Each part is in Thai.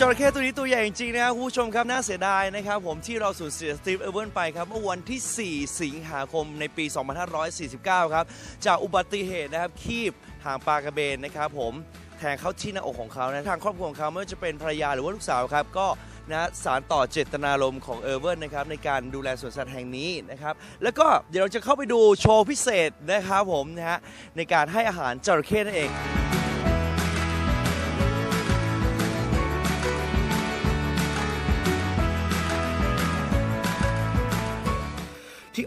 จระเข้ตัวนี้ตัวใหญ่จริงๆนะครับคุณผู้ชมครับน่าเสียดายนะครับผมที่เราสูญเสียสตีฟเอเวอร์ไปครับเมื่อวันที่ 4 สิงหาคมในปี 2549 ครับ จากอุบัติเหตุนะครับ คีบหางปลากระเบนนะครับผมแทงเข้าที่หน้าอกของเขานะทางครอบครัวของเขาไม่ว่าจะเป็นภรรยาหรือว่าลูกสาวครับก็นะสารต่อเจตนารมณ์ของเอเวอร์นะครับในการดูแลสวนสัตว์แห่งนี้นะครับแล้วก็เดี๋ยวเราจะเข้าไปดูโชว์พิเศษนะครับผมนะฮะในการให้อาหารจระเข้นั่นเอง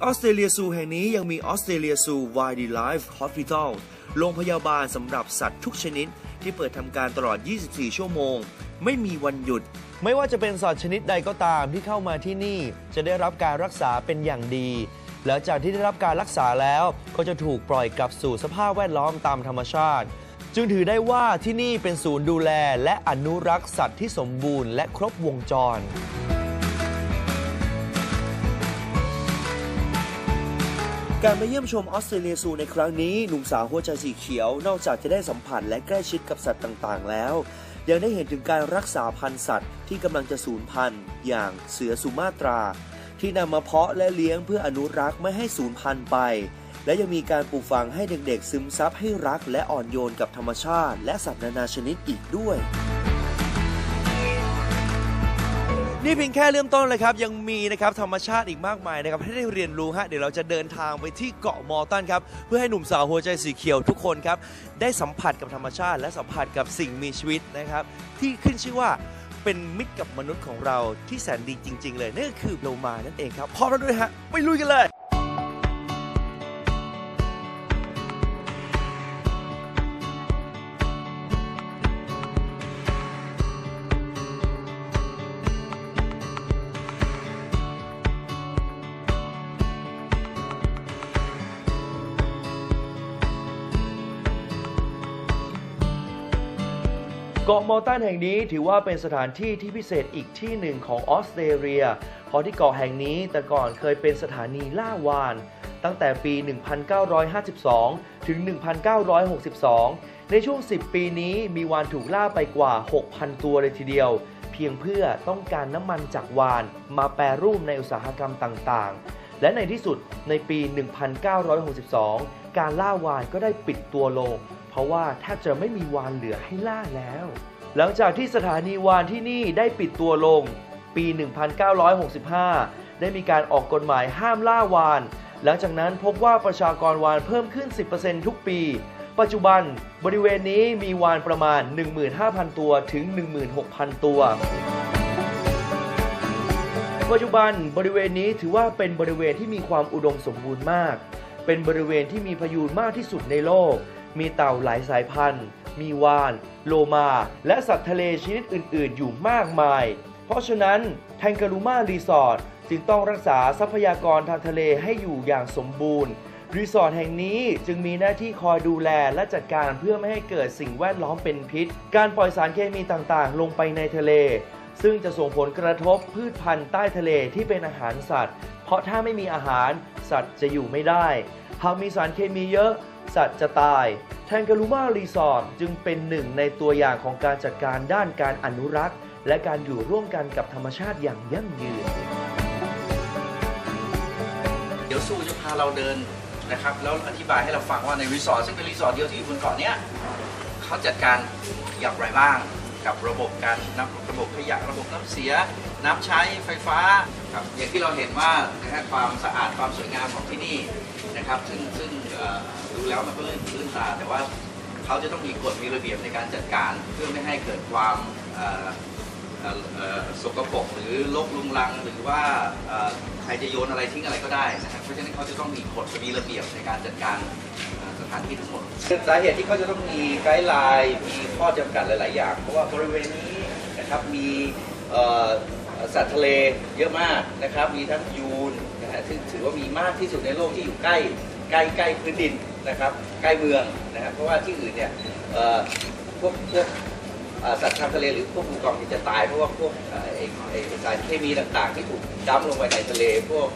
ออสเตรเลียซูแห่งนี้ยังมีออสเตรเลียซู Wildlife Hospital โรงพยาบาลสำหรับสัตว์ทุกชนิด ที่เปิดทำการตลอด 24 ชั่วโมง ไม่มีวันหยุด ไม่ว่าจะเป็นสัตว์ชนิดใดก็ตามที่เข้ามาที่นี่ จะได้รับการรักษาเป็นอย่างดี หลังจากที่ได้รับการรักษาแล้วก็จะถูกปล่อยกลับสู่สภาพแวดล้อมตามธรรมชาติ จึงถือได้ว่าที่นี่เป็นศูนย์ดูแล และอนุรักษ์สัตว์ที่สมบูรณ์และครบวงจร การมาเยี่ยมชมออสเตรเลียซูในครั้งนี้หนุ่มสาวหัวใจสีเขียว นอกจากจะได้สัมผัสและใกล้ชิดกับสัตว์ต่างๆ แล้ว ยังได้เห็นถึงการรักษาพันธุ์สัตว์ที่กำลังจะสูญพันธุ์อย่างเสือสุมาตรา ที่นำมาเพาะและเลี้ยงเพื่ออนุรักษ์ไม่ให้สูญพันธุ์ไป และยังมีการปลูกฝังให้เด็กๆ ซึมซับให้รักและอ่อนโยนกับธรรมชาติ และสัตว์นานาชนิดอีกด้วย นี่เพียงแค่เริ่มต้นเลยครับ ยังมีนะครับธรรมชาติอีกมากมายนะครับ ให้ได้เรียนรู้ฮะเดี๋ยวเราจะเดินทางไปที่เกาะมอลตันครับ เพื่อให้หนุ่มสาวหัวใจสีเขียวทุกคนครับ ได้สัมผัสกับธรรมชาติ และสัมผัสกับสิ่งมีชีวิตนะครับ ที่ขึ้นชื่อว่าเป็นมิตรกับมนุษย์ของเราที่แสนดีจริง ๆ เลยนั่นก็คือโลมานั่นเองครับพร้อมแล้วด้วยฮะไปลุยกันเลย เกาะมอลตันแห่งนี้ถือว่าเป็นสถานที่ที่พิเศษอีกที่หนึ่งของออสเตรเลีย เพราะที่เกาะแห่งนี้แต่ก่อนเคยเป็นสถานีล่าวาน ตั้งแต่ปี 1952 ถึง 1962 ในช่วง 10 ปีนี้มีวานถูกล่าไปกว่า 6,000 ตัวเลยทีเดียว เพียงเพื่อต้องการน้ำมันจากวานมาแปรรูปในอุตสาหกรรมต่างๆ และในที่สุดในปี 1962 การล่าวานก็ได้ปิดตัวลง เพราะว่าแทบจะไม่มีวานเหลือให้ล่าแล้ว หลังจากที่สถานีวานที่นี่ได้ปิดตัวลง ปี 1965 ได้มีการออกกฎหมายห้ามล่าวาน หลังจากนั้นพบว่าประชากรวานเพิ่มขึ้น 10%ทุกปี ปัจจุบันบริเวณนี้มีวานประมาณ 15,000 ตัวถึง 16,000 ตัวปัจจุบันบริเวณนี้ถือว่าเป็นบริเวณที่มีความอุดมสมบูรณ์มาก เป็นบริเวณที่มีพยูนมากที่สุดในโลก มีเต่าหลายสายพันธุ์ มีวาน โลมา และสัตว์ทะเลชนิดอื่น ๆ อยู่มากมาย เพราะฉะนั้นแทงการูมารีสอร์ทจึงต้องรักษาทรัพยากรทางทะเลให้อยู่อย่างสมบูรณ์ รีสอร์ทแห่งนี้จึงมีหน้าที่คอยดูแลและจัดการเพื่อไม่ให้เกิดสิ่งแวดล้อมเป็นพิษ การปล่อยสารเคมีต่าง ๆ ลงไปในทะเล ซึ่งจะส่งผลกระทบพืชพันธุ์ใต้ทะเลที่เป็นอาหารสัตว์ เพราะถ้าไม่มีอาหารสัตว์จะอยู่ไม่ได้ หากมีสารเคมีเยอะ สัตว์จะตาย แทงการูมารีสอร์ทจึงเป็นหนึ่งในตัวอย่างของการจัดการด้านการอนุรักษ์ และการอยู่ร่วมกันกับธรรมชาติอย่างยั่งยืน เดี๋ยวสู้จะพาเราเดินนะครับ แล้วอธิบายให้เราฟังว่าในรีสอร์ทซึ่งเป็นรีสอร์ทเดียวที่อยู่บนเกาะเนี้ยเขาจัดการอย่างไรบ้าง กับระบบการนับระบบขยะระบบน้ำเสีย น้ำใช้ไฟฟ้าครับอย่างที่เราเห็นว่านะฮะความสะอาดความสวยงามของที่นี่นะครับ ซึ่งซึ่งดูแล้วมันก็ลื่นลื่นตาแต่ว่าเขาจะต้องมีกฎมีระเบียบในการจัดการ เพื่อไม่ให้เกิดความ สกปรกหรือลกลุงลังหรือว่าใครจะโยนอะไรทิ้งอะไรก็ได้นะครับเพราะฉะนั้นเขาจะต้องมีกฎมีระเบียบในการจัดการสถานที่ทั้งหมดสาเหตุที่เขาจะต้องมีไกด์ไลน์มีข้อจำกัดหลาย ๆ อย่าง เพราะว่าบริเวณนี้นะครับมีสัตว์ทะเลเยอะมากนะครับ มีทั้งยูนนะฮะซึ่งถือว่ามีมากที่สุดในโลกที่อยู่ใกล้ใกล้ใกล้พื้นดินนะครับ ใกล้เมืองนะครับเพราะว่าที่อื่นเนี่ยพวกพวก สัตว์ทางทะเลหรือพวกภูกองที่จะตายเพราะว่าพวกสารเคมีต่างๆ ที่ถูกดั้มลงไปในทะเล พวก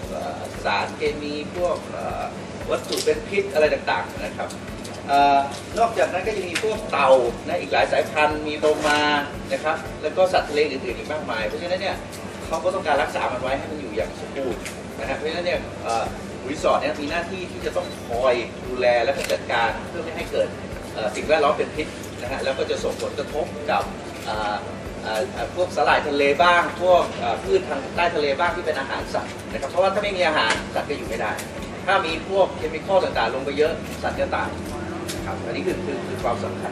สารเคมีพวกวัตถุเป็นพิษอะไรต่างๆนะครับนอกจากนั้นก็ยังมีพวกเต่านะอีกหลายสายพันธุ์มีโลมานะครับแล้วก็สัตว์ทะเลอื่นๆอีกมากมาย เพราะฉะนั้นเนี่ยเขาก็ต้องการรักษามันไว้ให้มันอยู่อย่างสมบูรณ์นะฮะเพราะฉะนั้นเนี่ยรีสอร์ทเนี่ยมีหน้าที่ที่จะต้องคอยดูแลและจัดการเพื่อไม่ให้เกิดสิ่งแวดล้อมเป็นพิษ นะฮะแล้วก็จะส่งผลกระทบกับพวกสาหร่ายทะเลบ้าง พวกพืชทางใต้ทะเลบ้างที่เป็นอาหารสัตว์นะครับเพราะว่าถ้าไม่มีอาหารสัตว์ก็อยู่ไม่ได้ ถ้ามีพวกเคมีคอลต่างๆ ลงไปเยอะสัตว์ก็ตายครับอันนี้คือคือคือความสำคัญ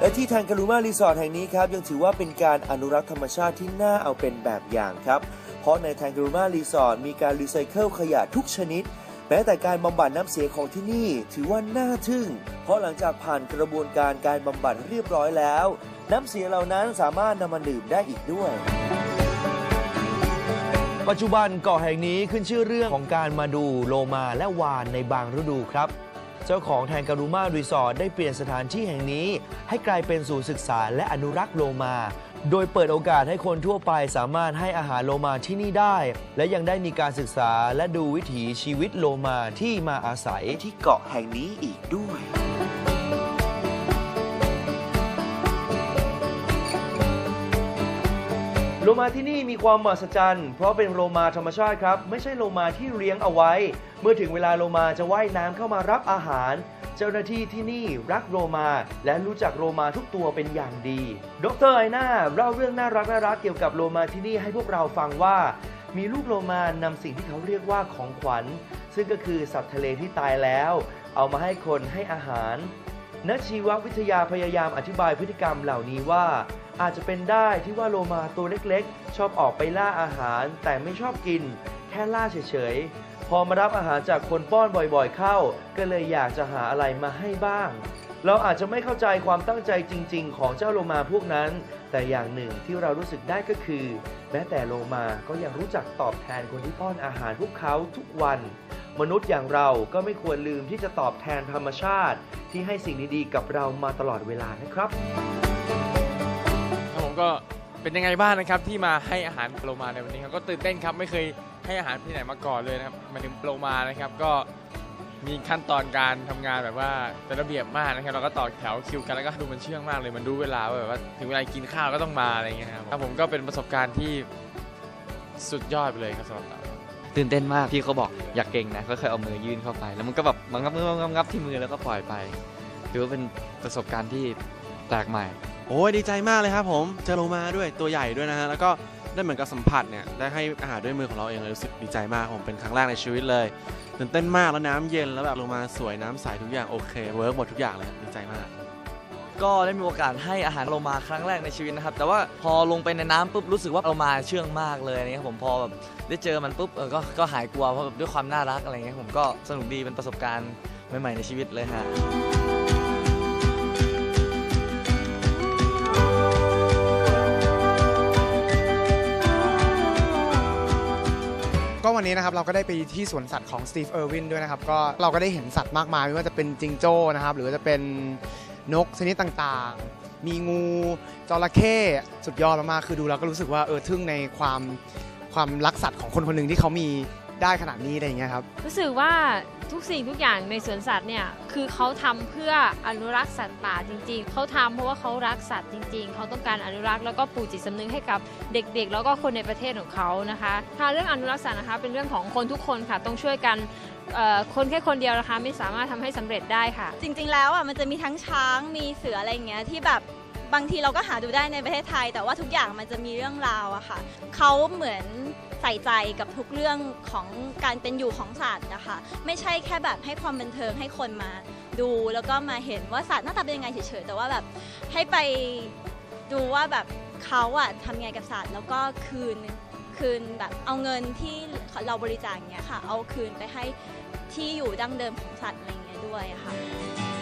และที่ทางการูมารีสอร์ทแห่งนี้ครับยังถือว่าเป็นการอนุรักษ์ธรรมชาติที่น่าเอาเป็นแบบอย่างครับ เพราะในทางการูมารีสอร์ทมีการรีไซเคิลขยะทุกชนิด แม้แต่การบำบัดน้ำเสียของที่นี่ถือว่าน่าทึ่ง เพราะหลังจากผ่านกระบวนการการบำบัดเรียบร้อยแล้ว น้ำเสียเหล่านั้นสามารถนำมาดื่มได้อีกด้วย ปัจจุบันเกาะแห่งนี้ขึ้นชื่อเรื่องของการมาดูโลมาและวานในบางฤดูครับ เจ้าของแทนการูมารีสอร์ทได้เปลี่ยนสถานที่แห่งนี้ ให้กลายเป็นศูนย์ศึกษาและอนุรักษ์โลมา โดยเปิดโอกาสให้คนทั่วไปสามารถให้อาหารโลมาที่นี่ได้ และยังได้มีการศึกษาและดูวิถีชีวิตโลมาที่มาอาศัยที่เกาะแห่งนี้อีกด้วย ลมาที่นี่มีความมหัศจรรย์ เพราะเป็นโลมาธรรมชาติครับ ไม่ใช่โลมาที่เลี้ยงเอาไว้ เมื่อถึงเวลาโลมาจะว่ายน้ำเข้ามารับอาหาร เจ้าหน้าที่ที่นี่รักโลมา และรู้จักโลมาทุกตัวเป็นอย่างดี ดรไอน่าเล่าเรื่องน่ารักน่ารักเกี่ยวกับโลมาที่นี่ให้พวกเราฟังว่า มีลูกโลมานำสิ่งที่เขาเรียกว่าของขวัญ ซึ่งก็คือสัตว์ทะเลที่ตายแล้ว เอามาให้คนให้อาหารนักชีววิทยาพยายามอธิบายพฤติกรรมเหล่านี้ว่า อาจจะเป็นได้ที่ว่าโลมาตัวเล็กๆ ชอบออกไปล่าอาหาร แต่ไม่ชอบกิน แค่ล่าเฉยๆ พอมารับอาหารจากคนป้อนบ่อยๆเข้า ก็เลยอยากจะหาอะไรมาให้บ้าง เราอาจจะไม่เข้าใจความตั้งใจจริง ๆ ของเจ้าโลมาพวกนั้น แต่อย่างหนึ่งที่เรารู้สึกได้ก็คือ แม้แต่โลมาก็ยังรู้จักตอบแทนคนที่ป้อนอาหารพวกเขาทุกวันมนุษย์อย่างเราก็ไม่ควรลืมที่จะตอบแทนธรรมชาติ ที่ให้สิ่งดีๆ กับเรามาตลอดเวลานะครับ ก็เป็นยังไงบ้างนะครับที่มาให้อาหารโลมาในวันนี้ครับก็ตื่นเต้นครับไม่เคยให้อาหารที่ไหนมาก่อนเลยนะครับมาถึงโลมานะครับก็มีขั้นตอนการทำงานแบบว่าเป็นระเบียบมากนะครับเราก็ต่อแถวคิวกันแล้วก็ดูมันเชื่องมากเลยมันรู้เวลาว่าแบบว่าถึงเวลากินข้าวก็ต้องมาอะไรอย่างเงี้ยครับครับผมก็เป็นประสบการณ์ที่สุดยอดไปเลยครับสำหรับเรา ตื่นเต้นมากพี่เขาบอกอยากเก่งนะก็เคยเอามือยื่นเข้าไป แล้วมันก็แบบมันงับงับงับงับที่มือแล้วก็ปล่อยไปถือว่าเป็นประสบการณ์ที่แปลกใหม่ โอ้ยดีใจมากเลยครับผมเจอโลมาด้วยตัวใหญ่ด้วยนะฮะแล้วก็ได้เหมือนกับสัมผัสเนี่ยได้ให้อาหารด้วยมือของเราเองเลยรู้สึกดีใจมากผมเป็นครั้งแรกในชีวิตเลยตื่นเต้นมากแล้วน้ำเย็นแล้วแบบโลมาสวยน้ำใสทุกอย่างโอเคเวิร์กหมดทุกอย่างเลยดีใจมาก ก็ได้มีโอกาสให้อาหารโลมาครั้งแรกในชีวิตนะครับ แต่ว่าพอลงไปในน้ำปุ๊บรู้สึกว่าโลมาเชื่องมากเลยนะครับผมพอแบบได้เจอมันปุ๊บเออก็ก็หายกลัวเพราะแบบด้วยความน่ารักอะไรเงี้ยผมก็สนุกดีเป็นประสบการณ์ใหม่ๆในชีวิตเลยฮะ ก็วันนี้นะครับเราก็ได้ไปที่สวนสัตว์ของสตีฟเออร์วินด้วยนะครับก็เราก็ได้เห็นสัตว์มากมายไม่ว่าจะเป็นจิงโจ้นะครับหรือว่าจะเป็นนกชนิดต่างๆ มีงูจระเข้สุดยอดมากๆคือดูแล้วก็รู้สึกว่าเออทึ่งในความความรักสัตว์ของคนคนหนึ่งที่เขามี ได้ขนาดนี้อะไรอย่างเงี้ยครับ รู้สึกว่าทุกสิ่งทุกอย่างในสวนสัตว์เนี่ยคือเขาทำเพื่ออนุรักษ์สัตว์ป่าจริง ๆ เขาทำเพราะว่าเขารักสัตว์จริง ๆ เขาต้องการอนุรักษ์แล้วก็ปลูกจิตสำนึกให้กับเด็กๆ แล้วก็คนในประเทศของเขานะคะถ้าเรื่องอนุรักษ์สัตว์นะคะเป็นเรื่องของคนทุกคนค่ะต้องช่วยกันเอ่อคนแค่คนเดียวนะคะไม่สามารถทำให้สำเร็จได้ค่ะ จริงๆ แล้วอะมันจะมีทั้งช้างมีเสืออะไรอย่างเงี้ยที่แบบ บางทีเราก็หาดูได้ในประเทศไทย แต่ว่าทุกอย่างมันจะมีเรื่องราวอะค่ะเขาเหมือนใส่ใจกับทุกเรื่องของการเป็นอยู่ของสัตว์นะคะ ไม่ใช่แค่แบบให้ความบันเทิงให้คนมาดูแล้วก็มาเห็นว่าสัตว์หน้าตาเป็นยังไงเฉยๆแต่ว่าแบบให้ไปดูว่าแบบเขาอะทำยังไงกับสัตว์แล้วก็คืนคืนแบบเอาเงินที่เราบริจาคเนี้ยค่ะ เอาคืนไปให้ที่อยู่ดั้งเดิมของสัตว์อะไรเงี้ยด้วยค่ะ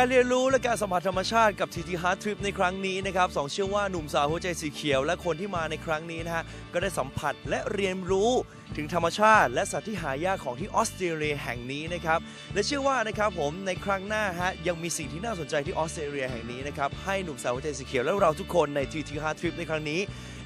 การเรียนรู้และการสัมผัสธรรมชาติกับ TT Hard Trip ในครั้งนี้นะครับสองเชื่อว่าหนุ่มสาวหัวใจสีเขียว และคนที่มาในครั้งนี้นะฮะก็ได้สัมผัสและเรียนรู้ถึงธรรมชาติ และสัตว์ที่หายากของที่ออสเตรเลียแห่งนี้นะครับและเชื่อว่านะครับผมในครั้งหน้าฮะยังมีสิ่งที่น่าสนใจที่ออสเตรเลียแห่งนี้นะครับให้หนุ่มสาวหัวใจสีเขียวและเราทุกคนใน TT Hard Trip ในครั้งนี้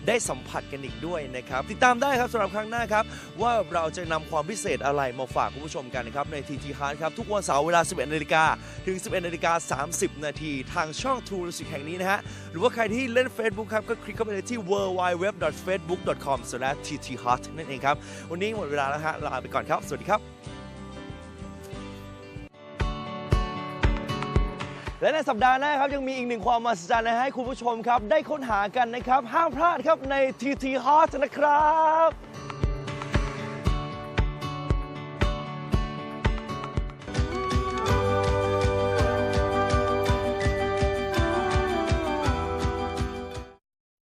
ได้สัมผัสกันอีกด้วยนะครับ ติดตามได้ครับสำหรับครั้งหน้าครับ ว่าเราจะนำความพิเศษอะไรมาฝากคุณผู้ชมกันนะครับ ใน TT Hard ครับ ทุกวันเสาร์เวลา 11นาฬิกาถึง 11นาฬิกา30 นาทีทางช่อง True Music แห่งนี้นะฮะ หรือว่าใครที่เล่น Facebook ครับ ก็คลิกเข้าไปเลยที่ www.facebook.com/tthart นั่นเองครับวันนี้หมดเวลาแล้วฮะลาไปก่อนครับ สวัสดีครับ และในสัปดาห์หน้าครับยังมีอีกหนึ่งความมหัศจรรย์นะฮะให้คุณผู้ชมครับ ได้ค้นหากันนะครับ ห้ามพลาดครับใน TT Hot นะครับ